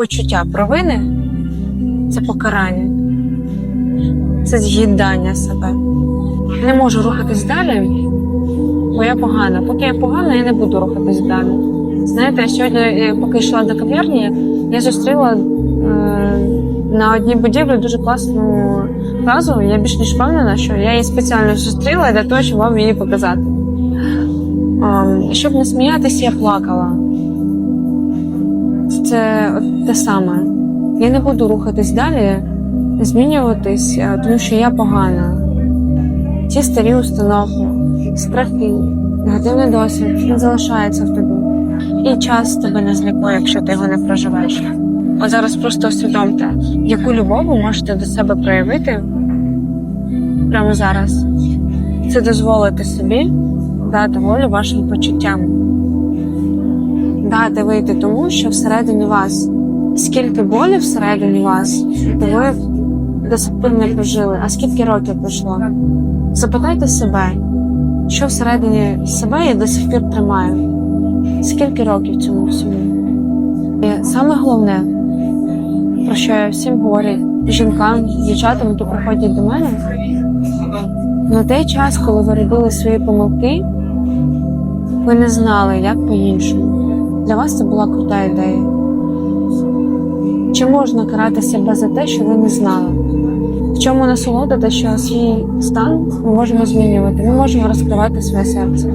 почуття провини це покарання, це з'їдання себе. Не можу рухатись далі, бо я погана. Поки я погана, я не буду рухатись далі. Знаєте, сьогодні, е, поки йшла до кав'ярні, я зустріла е, на одній будівлі дуже класну фразу. Я більш ніж впевнена, що я її спеціально зустріла для того, щоб вам її показати. Ем, щоб не сміятися, я плакала. Це те саме. Я не буду рухатись далі, змінюватись, е, тому що я погана. Ті старі установки, страхи, негативний досвід він залишається в тобі. І час тебе не злікує, якщо ти його не проживеш. От зараз просто усвідомте, яку любов ви можете до себе проявити прямо зараз. Це дозволити собі дати волю вашим почуттям. Дати вийти тому, що всередині вас. Скільки болі всередині вас, ви до сих пір не прожили, а скільки років пройшло? Запитайте себе, що всередині себе я до сих пір тримаю. Скільки років цьому всьому? І саме головне, про що я всім говорю жінкам, дівчатам, які приходять до мене, на той час, коли ви робили свої помилки, ви не знали, як по-іншому. Для вас це була крута ідея. Чи можна карати себе за те, що ви не знали? В чому насолода, те, що свій стан ми можемо змінювати, ми можемо розкривати своє серце.